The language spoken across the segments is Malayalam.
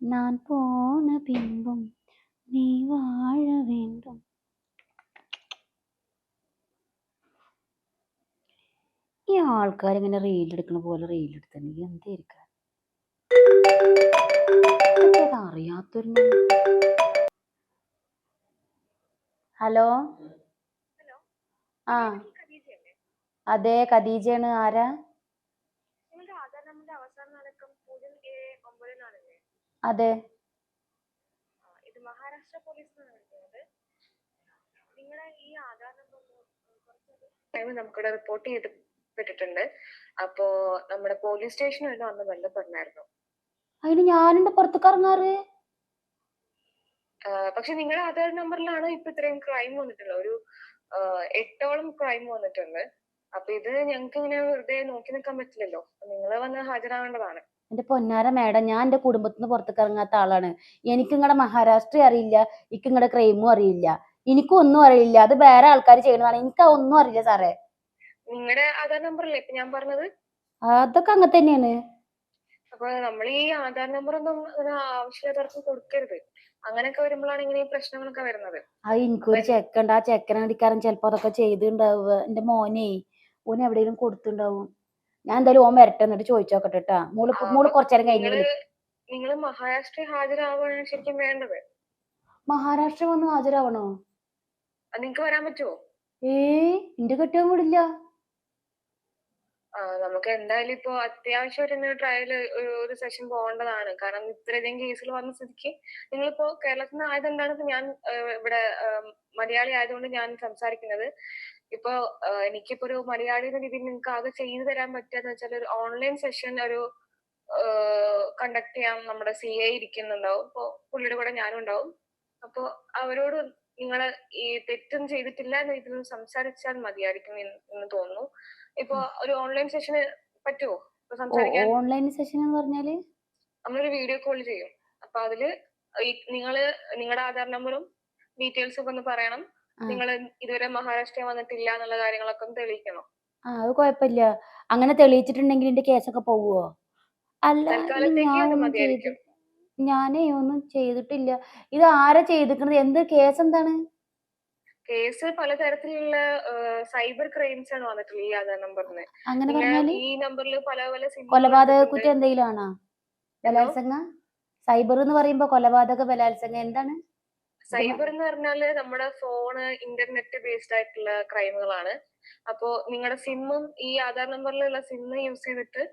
நான் போன பின்பும் நீ வாழ வேண்டும் ഈ ആൾക്കാർ ഇങ്ങനെ റീൽ എടുക്കണ പോലെ റീൽ എടുത്തിട്ടുണ്ടെങ്കിൽ എന്തായിരിക്കാം ഇതൊക്കെ അറിയാത്തൊരു ഹലോ ആ അതെ ഖദീജയാണ് ആരാ അതെ. ഇത് മഹാരാഷ്ട്ര പോലീസ് നിങ്ങളുടെ ഈ ആധാർ നമ്പർ നമുക്കിവിടെ റിപ്പോർട്ട് ചെയ്തിട്ടുണ്ട് അപ്പോ നമ്മുടെ പോലീസ് സ്റ്റേഷനിൽ അന്ന് ബന്ധപ്പെടണമായിരുന്നു അതിന് ഞാനുണ്ട് പുറത്തേക്ക് ഇറങ്ങാറ് പക്ഷെ നിങ്ങളുടെ ആധാർ നമ്പറിലാണ് ഇപ്പൊ ഇത്രയും ക്രൈം വന്നിട്ടുള്ളത്? ഒരു എട്ടോളം ക്രൈം വന്നിട്ടുണ്ട്. അപ്പൊ ഇത് ഞങ്ങൾക്ക് ഇങ്ങനെ വെറുതെ നോക്കി നിൽക്കാൻ പറ്റില്ലല്ലോ. നിങ്ങൾ വന്ന് ഹാജരാവേണ്ടതാണ്. എന്റെ പൊന്നാര മേഡം ഞാൻ എന്റെ കുടുംബത്തിൽ നിന്ന് പുറത്തേക്ക് ഇറങ്ങാത്ത ആളാണ്. എനിക്ക് നിങ്ങളുടെ മഹാരാഷ്ട്ര അറിയില്ല എനിക്ക് നിങ്ങളുടെ ക്രൈമും അറിയില്ല. എനിക്കും ഒന്നും അറിയില്ല. അത് വേറെ ആൾക്കാർ ചെയ്യണതാണ് എനിക്ക് ഒന്നും അറിയില്ല സാറേ. നിങ്ങളുടെ ആധാർ നമ്പറല്ലേ ഇപ്പൊ ഞാൻ പറഞ്ഞത്? അതൊക്കെ അങ്ങനെ തന്നെയാണ്. അപ്പൊ നമ്മൾ ഈ ആധാർ നമ്പർ ഒന്നും അങ്ങനെ ആവശ്യമില്ലാത്തവർക്ക് കൊടുക്കരുത്. അങ്ങനെയൊക്കെ വരുമ്പോഴാണ് ഇങ്ങനെ ഈ പ്രശ്നങ്ങളൊക്കെ വരുന്നത്. അത് എനിക്കൊരു ചെക്കുണ്ട്. ആ ചെക്കനെ ചെലപ്പോ അതൊക്കെ ചെയ്തിട്ടുണ്ടാവുക എന്റെ മോനെ ഓന് എവിടെയെങ്കിലും കൊടുത്തിട്ടുണ്ടാവും ഞാൻ എന്തായാലും ഓൻ വരട്ടെ എന്നിട്ട് ചോദിച്ചു നോക്കട്ടെ മൂൾ മോൾ കുറച്ചേരം കഴിഞ്ഞു നിങ്ങൾ മഹാരാഷ്ട്ര ഹാജരാവാണ് ശരിക്കും വേണ്ടത്? മഹാരാഷ്ട്ര വന്ന് ഹാജരാവണോ? നിങ്ങക്ക് വരാൻ പറ്റുമോ ഏ എന്റെ കെട്ടിയാൻ വിടില്ല. നമുക്ക് എന്തായാലും ഇപ്പൊ അത്യാവശ്യമായിട്ട് ട്രയൽ ഒരു സെഷൻ പോകേണ്ടതാണ്. കാരണം ഇത്രയധികം കേസുകൾ വന്ന സ്ഥിതിക്ക് നിങ്ങളിപ്പോ കേരളത്തിൽ നിന്ന് ഇപ്പൊ ഞാൻ ഇവിടെ മലയാളി ആയതുകൊണ്ട് ഞാൻ സംസാരിക്കുന്നത്. ഇപ്പൊ എനിക്കിപ്പോ ഒരു മലയാളി എന്ന രീതിയിൽ നിങ്ങൾക്ക് ആകെ ചെയ്തു തരാൻ പറ്റുക വെച്ചാൽ ഒരു ഓൺലൈൻ സെഷൻ ഒരു കണ്ടക്ട് ചെയ്യാൻ നമ്മുടെ സി ഐ ഇരിക്കുന്നുണ്ടാവും. അപ്പൊ പുള്ളിയുടെ കൂടെ ഞാനും ഉണ്ടാവും. അപ്പൊ അവരോട് നിങ്ങൾ ഈ തെറ്റും ചെയ്തിട്ടില്ല എന്ന രീതിയിൽ സംസാരിച്ചാൽ മതിയായിരിക്കും എന്ന് തോന്നുന്നു. ഇപ്പൊ ഒരു ഓൺലൈൻ സെഷന് പറ്റുമോ സംസാരിക്കാൻ? ഓൺലൈൻ സെഷൻ എന്ന് പറഞ്ഞാൽ? നമ്മളൊരു വീഡിയോ കോൾ ചെയ്യും. അപ്പൊ അതിൽ നിങ്ങൾ നിങ്ങളുടെ ആധാർ നമ്പറും ഡീറ്റെയിൽസും ഒക്കെ ഒന്ന് പറയണം. നിങ്ങൾ ഇതുവരെ മഹാരാഷ്ട്രയിൽ വന്നിട്ടില്ല എന്നുള്ള കാര്യങ്ങളൊക്കെ തെളിയിക്കണം? ആ അത് കുഴപ്പമില്ല. അങ്ങനെ തെളിയിച്ചിട്ടുണ്ടെങ്കിൽ എന്റെ കേസൊക്കെ പോവുമോ അല്ല. ഞാനേ ഒന്നും ചെയ്തിട്ടില്ല. ഇത് ആരാ ചെയ്തിരിക്കുന്നത് എന്ത് കേസ് എന്താണ്? കേസ് പലതരത്തിലുള്ള സൈബർ ക്രൈംസ് ആണ് വന്നിട്ടുള്ളത് ഈ ആധാർ നമ്പറിന്. അങ്ങനെ പറഞ്ഞാൽ ഈ നമ്പറിൽ പല പല കൊലപാതക. കുറ്റം എന്തെങ്കിലും ആണോ ബലാത്സംഗ? സൈബർ എന്ന് പറയുമ്പോ കൊലപാതക ബലാത്സംഗം എന്താണ്? സൈബർ എന്ന് പറഞ്ഞാൽ നമ്മുടെ ഫോണ് ഇന്റർനെറ്റ് ബേസ്ഡ് ആയിട്ടുള്ള ക്രൈമുകളാണ്. അപ്പോ നിങ്ങളുടെ സിമ്മും ഈ ആധാർ നമ്പറിലുള്ള സിമ്മ് യൂസ് ചെയ്തിട്ട്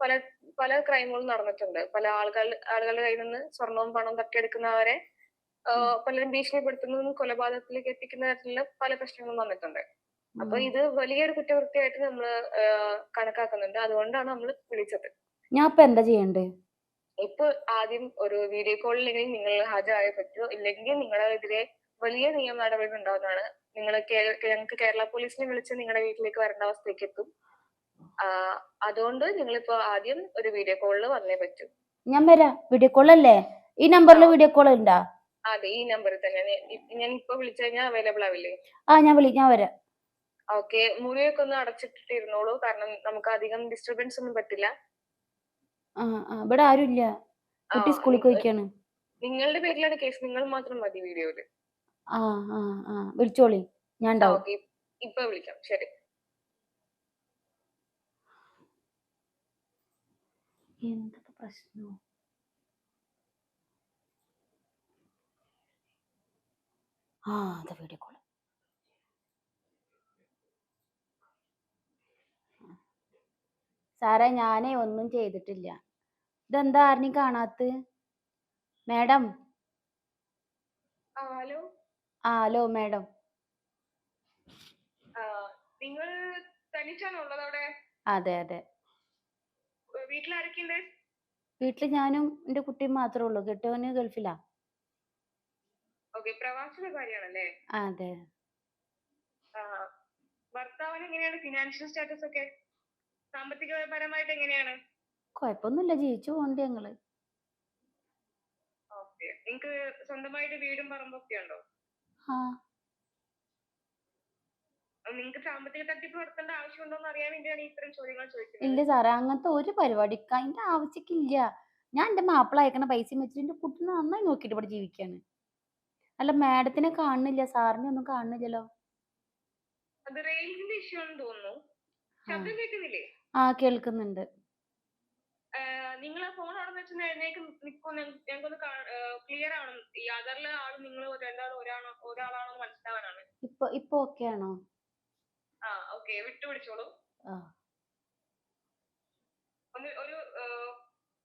പല പല ക്രൈമുകളും നടന്നിട്ടുണ്ട്. പല ആളുകൾ ആളുകളുടെ കയ്യിൽ നിന്ന് സ്വർണവും പണവും തട്ടിയെടുക്കുന്നവരെ പലരും ഭീഷണിപ്പെടുത്തുന്നതും കൊലപാതകത്തിലേക്ക് എത്തിക്കുന്ന തരത്തിലുള്ള പല പ്രശ്നങ്ങളും വന്നിട്ടുണ്ട്. അപ്പൊ ഇത് വലിയൊരു കുറ്റകൃത്യമായിട്ട് നമ്മൾ കണക്കാക്കുന്നുണ്ട്. അതുകൊണ്ടാണ് നമ്മൾ വിളിച്ചത്. ഞാൻ ഇപ്പൊ എന്താ ചെയ്യണ്ടേ? ഇപ്പൊ ആദ്യം ഒരു വീഡിയോ കോളിലെങ്കിൽ നിങ്ങൾ ഹാജരായേ പറ്റൂ? ഇല്ലെങ്കിൽ നിങ്ങളെതിരെ വലിയ നിയമ നടപടി ഉണ്ടാവുന്നതാണ്. നിങ്ങൾ ഞങ്ങൾക്ക് കേരള പോലീസിനെ വിളിച്ച് നിങ്ങളുടെ വീട്ടിലേക്ക് വരേണ്ട അവസ്ഥയ്ക്ക് എത്തും. അതുകൊണ്ട് നിങ്ങളിപ്പോ ആദ്യം ഒരു വീഡിയോ കോളിൽ വന്നേ പറ്റൂ. ഞാൻ വരാം. വീഡിയോ കോൾ അല്ലേ? ഈ നമ്പറിൽ വീഡിയോ കോൾ ഉണ്ടാ അതെ ഈ നമ്പറിൽ തന്നെ. ഞാൻ- ഇപ്പൊ വിളിച്ചു കഴിഞ്ഞാൽ അവൈലബിൾ ആവില്ലേ? ആ ഞാൻ വിളി ഞാൻ വരാം. ഓക്കെ മുറിയൊക്കെ ഒന്ന് അടച്ചിട്ടിരുന്നോളൂ. കാരണം നമുക്ക് അധികം ഡിസ്റ്റർബൻസ് ഒന്നും പറ്റില്ല. ആ ആ. ഇവിടെ ആരുമില്ല. കുട്ടി ആ, സ്കൂളിൽ പോയിക്കാണ്. നിങ്ങളുടെ പേരിലാണ് കേസ്. നിങ്ങൾ മാത്രം മതി വീഡിയോയിൽ. ആ ആ ആ. വിളിച്ചോളി. ഞാൻ ഓക്കെ. ഇപ്പൊ വിളിക്കാം. ശരി. എന്തൊക്കെ പ്രശ്നോ? ആ അതെ വീഡിയോ കോൾ സാറേ ഞാനേ ഒന്നും ചെയ്തിട്ടില്ല. ഇതെന്താ ആരെയും കാണാത്ത? മാഡം? ഹലോ? ആ ഹലോ മാഡം. നിങ്ങൾ തനിച്ചാണോ ഉള്ളത് അവിടെ അതെ അതെ. വീട്ടിൽ ആരൊക്കെയുണ്ട് വീട്ടിൽ ഞാനും എന്റെ കുട്ടിയും മാത്രമേ ഉള്ളൂ. കെട്ടവന് ഗൾഫിലാ. പ്രവാസിയുടെ കാര്യമാണല്ലേ അതെ. ഭർത്താവിന് എങ്ങനെയാണ് ഫിനാൻഷ്യൽ സ്റ്റാറ്റസ് ഒക്കെ സാമ്പത്തികപരമായിട്ട് എങ്ങനെയാണ്? കുഴപ്പമൊന്നുമില്ല ജീവിച്ചു പോകണ്ടേ ഞങ്ങൾ. നിങ്ങക്ക് സ്വന്തമായിട്ട് വീടും പറമ്പൊക്കെ ഉണ്ടോ? ആ. നിങ്ങൾക്ക് സാമ്പത്തിക തട്ടിപ്പ് നടത്തേണ്ട ആവശ്യമുണ്ടോ എന്ന് അറിയാൻ വേണ്ടിയാണ് ഈ ഇത്തരം ചോദ്യങ്ങൾ ഇല്ല ചോദിക്കുന്നത് സാറേ അങ്ങനത്തെ ഒരു പരിപാടിക്ക് അതിന്റെ ആവശ്യക്കില്ല. ഞാൻ എന്റെ മാപ്പിള അയക്കണ പൈസ വെച്ചിട്ട് എന്റെ കുട്ടി നന്നായി നോക്കിട്ട് ഇവിടെ ജീവിക്കാണ്. അല്ല മാഡത്തിനെ കാണുന്നില്ല. സാറിനെ ഒന്നും കാണുന്നില്ലല്ലോ. അത് റേഞ്ചിന്റെ ഇഷ്യൂ ആണെന്ന് തോന്നുന്നു. ശബ്ദം കേൾക്കുന്നില്ലേ? ആ കേൾക്കുന്നുണ്ട്. നിങ്ങൾ ആ ഫോൺ അവിടെ വെച്ച് എഴുന്നേക്ക് നിൽക്കും ഞങ്ങൾക്കൊന്ന് ക്ലിയർ ആവണം. ഈ ആധാറിലെ ആൾ നിങ്ങൾ രണ്ടാളും ഒരാണോ ഒരാളാണോ മനസ്സിലാവാനാണ്. ഇപ്പൊ ഇപ്പൊ ഓക്കെ ആണോ? ആ ഓക്കെ വിട്ടുപിടിച്ചോളൂ ആ. ഒന്ന് ഒരു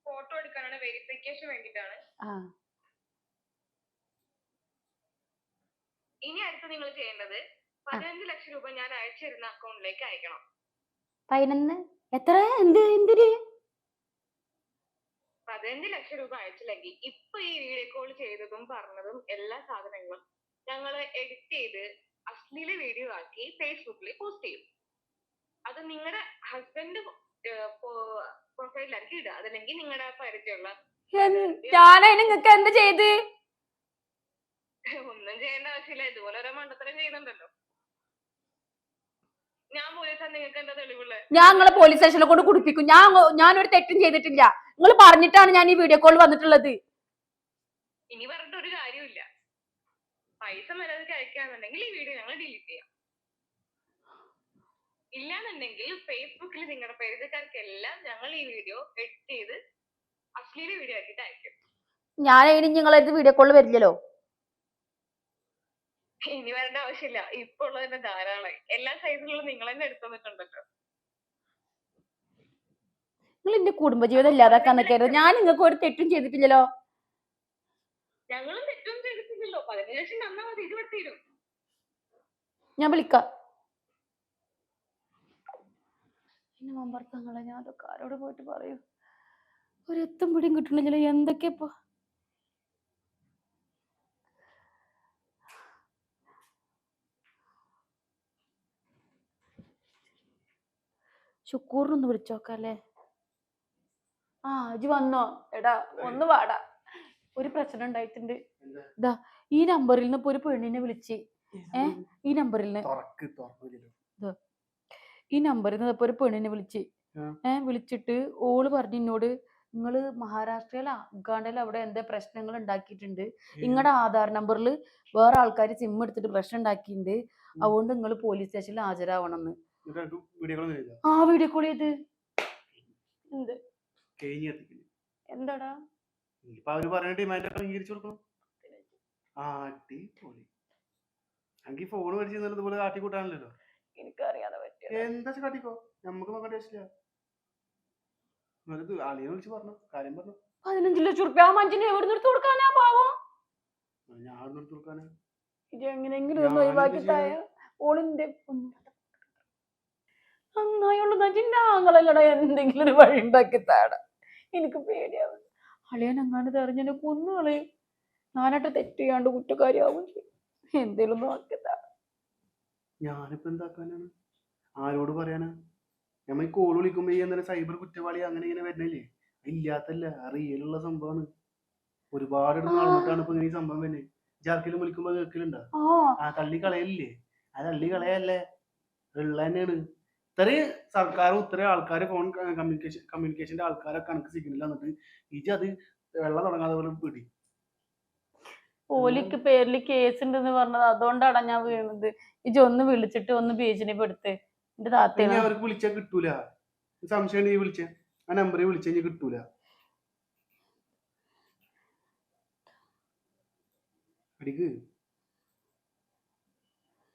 ഫോട്ടോ എടുക്കാനാണ് വെരിഫിക്കേഷൻ വേണ്ടിയിട്ടാണ് ആ. ഇനി അടുത്ത് നിങ്ങൾ ചെയ്യേണ്ടത് പതിനഞ്ച് ലക്ഷം രൂപ ഞാൻ അയച്ചിരുന്ന അക്കൗണ്ടിലേക്ക് അയക്കണം. പതിനൊന്ന്? എത്ര? എന്ത്? എന്തിന് പതിനഞ്ച് ലക്ഷം രൂപ അയച്ചില്ലെങ്കിൽ ഇപ്പൊ ഈ വീഡിയോ കോൾ ചെയ്തതും പറഞ്ഞതും എല്ലാ സാധനങ്ങളും ഞങ്ങൾ എഡിറ്റ് ചെയ്ത് അശ്ലീല വീഡിയോ ആക്കി ഫേസ്ബുക്കിൽ പോസ്റ്റ് ചെയ്യും. അത് നിങ്ങളുടെ ഹസ്ബൻഡ് പ്രൊഫൈലാക്കി ഇടുക അതല്ലെങ്കിൽ നിങ്ങളുടെ പരിചയമുള്ള ഞാനതിന് നിങ്ങക്ക് എന്ത് ചെയ്ത്? ഒന്നും ചെയ്യേണ്ട ആവശ്യമില്ല. ഇതുപോലെ ഓരോ മണ്ടത്തരം ചെയ്യുന്നുണ്ടല്ലോ. ഞാൻ നിങ്ങളെ പോലീസ് സ്റ്റേഷനിൽ കൊണ്ട് കുടിപ്പിക്കും. ഞാൻ ഞാനൊരു തെറ്റും ചെയ്തിട്ടില്ല. നിങ്ങൾ പറഞ്ഞിട്ടാണ് ഞാൻ ഈ വീഡിയോ കോൾ വന്നിട്ടുള്ളത്. ഇനി പറഞ്ഞിട്ട് ഒരു കാര്യമില്ല പൈസ അയക്കാന്നുണ്ടെങ്കിൽ ഈ വീഡിയോ ഞങ്ങൾ ഡിലീറ്റ് ചെയ്യാം. ഇല്ലാന്നുണ്ടെങ്കിൽ ഫേസ്ബുക്കിൽ നിങ്ങളുടെ പരിചയക്കാർക്കെല്ലാം ഞങ്ങൾ ഈ വീഡിയോ എഡിറ്റ് ചെയ്ത് അശ്ലീല വീഡിയോ ആക്കിയിട്ട് അയക്കും. ഞാൻ ഇനി നിങ്ങളെ വീഡിയോ കോൾ വരില്ലല്ലോ. ഇനി വരേണ്ട ആവശ്യമില്ല. ഇപ്പൊ ഉള്ളത് തന്നെ ധാരാളമായി. എല്ലാ സൈസിലും നിങ്ങൾ തന്നെ എടുത്തു നിങ്ങൾ എന്റെ കുടുംബജീവിതം ഇല്ലാതാക്കാൻ നിൽക്കരുത്. ഞാൻ നിങ്ങൾക്ക് ഒരു തെറ്റും ചെയ്തിട്ടില്ലല്ലോ. ഞങ്ങളും തെറ്റും ചെയ്തിട്ടില്ലല്ലോ. പതിനഞ്ച് ലക്ഷം തന്നാ മതി. ഇത് വെട്ടിയിരും ഞാൻ വിളിക്കാം. മമ്പർത്തങ്ങളെ ഞാൻ അതൊക്കെ ആരോട് പോയിട്ട് പറയൂ? ഒരു എത്തും പിടിയും കിട്ടണില്ലല്ലോ എന്തൊക്കെ ഇപ്പൊ? ശുക്കൂറിനൊന്ന് വിളിച്ചോക്കല്ലേ ആ ഇജ് വന്നോ. എടാ ഒന്ന് വാടാ. ഒരു പ്രശ്നം ഉണ്ടായിട്ടുണ്ട്. ഇതാ ഈ നമ്പറിൽ നിന്ന് ഇപ്പൊ ഒരു പെണ്ണിനെ വിളിച്ച്. ഏ ഈ നമ്പറിൽ നിന്ന്. ഈ നമ്പറിൽ നിന്ന് ഇപ്പൊ ഒരു പെണ്ണിനെ വിളിച്ച്. ഏ വിളിച്ചിട്ട് ഓൾ പറഞ്ഞു എന്നോട് നിങ്ങൾ മഹാരാഷ്ട്രയിലോ ഉഗാണ്ടയിലോ അവിടെ എന്താ പ്രശ്നങ്ങൾ ഉണ്ടാക്കിയിട്ടുണ്ട്? നിങ്ങളുടെ ആധാർ നമ്പറിൽ വേറെ ആൾക്കാർ സിം എടുത്തിട്ട് പ്രശ്നം ഉണ്ടാക്കിയിട്ടുണ്ട് അതുകൊണ്ട് നിങ്ങൾ പോലീസ് സ്റ്റേഷനിൽ ഹാജരാവണം എന്ന്. ആ വീഡിയോ കോൾ ചെയ്ത്. എന്ത്? എന്താടാ? ഇപ്പൊ അവർ പറഞ്ഞ ഡിമാൻഡ് ഒക്കെ അംഗീകരിച്ചു കൊടുക്കണം. ആ അടിപൊളി. എനിക്ക് ഫോൺ മേടിച്ച് ഇന്നലെ ഇതുപോലെ കാട്ടി കൂട്ടാനല്ലോ എനിക്കറിയാതെ പറ്റിയ എന്താ കാട്ടിക്കോ? നമുക്ക് നോക്കേണ്ട ആവശ്യമില്ല എന്നിട്ട് അളിയെ വിളിച്ച് പറഞ്ഞു. കാര്യം പറഞ്ഞു. പതിനഞ്ച് ലക്ഷം റുപ്യ ആ മനുഷ്യന് എവിടെ നിർത്തി കൊടുക്കാനാ പാവം? ഞാൻ കൊടുക്കാനാ? ഇത് എങ്ങനെയെങ്കിലും ഒന്ന് ഒഴിവാക്കി തായ ഓളിന്റെ നന്നായുള്ള നജിന്റെ ആങ്ങളല്ലടാ എന്തെങ്കിലും ഒരു വഴി ഉണ്ടാക്കി താട എനിക്ക് പേടിയാവും. അളിയൻ അങ്ങാണ്ട് തെറിഞ്ഞെന്നെ കൊന്നു കളയും. ഞാനായിട്ട് തെറ്റ് ചെയ്യാണ്ട് കുറ്റക്കാരിയാവും എന്തേലും നോക്കി താട ഞാനിപ്പോ എന്താക്കാനാണ്? ആരോട് പറയാനാ? ഞമ്മ ഈ കോൾ വിളിക്കുമ്പോ ഈ എന്തായാലും സൈബർ കുറ്റവാളി അങ്ങനെ ഇങ്ങനെ വരുന്നില്ലേ ഇല്ലാത്തല്ല റിയലുള്ള സംഭവമാണ് ഒരുപാട്. നടന്നിട്ടാണ് ഇപ്പൊ ഇങ്ങനെ ഈ സംഭവം വരുന്നത് ജാർക്കിലും വിളിക്കുമ്പോ കേൾക്കലുണ്ടോ? ആ. ആ തള്ളി കളയല്ലേ ആ തള്ളി കളയല്ലേ ഉള്ള തന്നെയാണ് ഇത്രയും സർക്കാരും ഇത്രയും ആൾക്കാർ ഫോൺ കമ്മ്യൂണിക്കേഷൻ കമ്മ്യൂണിക്കേഷന്റെ ആൾക്കാരൊക്കെ കണക്ക് സിഗ്നൽ തന്നിട്ട് ഇജ് അത് വെള്ളം തുടങ്ങാതെ പോലും പിടി. ഓലിക്ക് പേരിൽ കേസ് ഉണ്ടെന്ന് പറഞ്ഞത് അതുകൊണ്ടാണ് ഞാൻ വീണത്. ഇജ് ഒന്ന് വിളിച്ചിട്ട് ഒന്ന് ഭീഷണിപ്പെടുത്ത് എന്റെ താത്തയാണ് അവർക്ക് വിളിച്ചാൽ കിട്ടൂല. സംശയം വിളിച്ച. ആ നമ്പറിൽ വിളിച്ചു കിട്ടൂല. അടിക്ക്.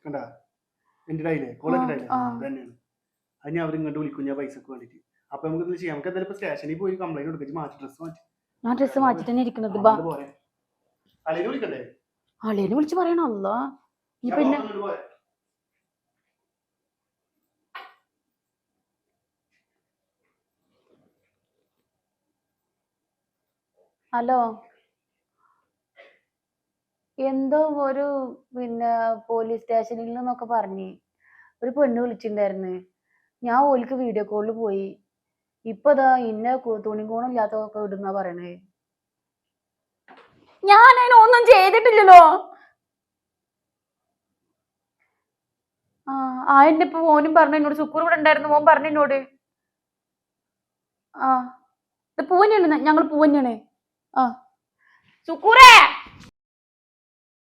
കണ്ട? എന്റെ ഡൈലേ കോളേജ് ഡൈലേ തന്നെയാണ്. അതിന് അവർ ഇങ്ങോട്ട് വിളിക്കും ഞാൻ പൈസക്ക് വേണ്ടിട്ട്. അപ്പൊ നമുക്ക് എന്ത് ചെയ്യാം. നമുക്ക് എന്തായാലും സ്റ്റേഷനിൽ പോയി കംപ്ലൈന്റ് കൊടുക്കും. മാറ്റി ഡ്രസ് മാറ്റി. ഞാൻ ഡ്രസ് മാറ്റിട്ട് തന്നെ ഇരിക്കുന്നത് ബാ. അതുകൊണ്ട് പോരെ. അളിയെ വിളിക്കണ്ടേ? അളിയനെ വിളിച്ച് പറയണല്ലോ ഇനി ഞാൻ പിന്നെ. ഹലോ. എന്തോ ഒരു പിന്നെ പോലീസ് സ്റ്റേഷനിൽ നിന്നൊക്കെ പറഞ്ഞു. ഒരു പെണ്ണ് വിളിച്ചിട്ടുണ്ടായിരുന്നു. ഞാൻ ഓലിക്ക് വീഡിയോ കോളിൽ പോയി. ഇപ്പൊ ദാ ഇന്ന തുണികോണം ഇല്ലാത്തതൊക്കെ ഇടുന്ന പറയണേ. ഞാൻ അതിനൊന്നും ചെയ്തിട്ടില്ലല്ലോ. ആ ആ എന്റെ ഇപ്പൊ മോനും പറഞ്ഞു എന്നോട് സുക്കൂർ ഇവിടെ ഉണ്ടായിരുന്നു മോൻ പറഞ്ഞു എന്നോട്. ആ ഇത് പൂവന്നെയാണ് ഞങ്ങൾ പൂവന്നെയാണ് ആ. സുക്കൂറേ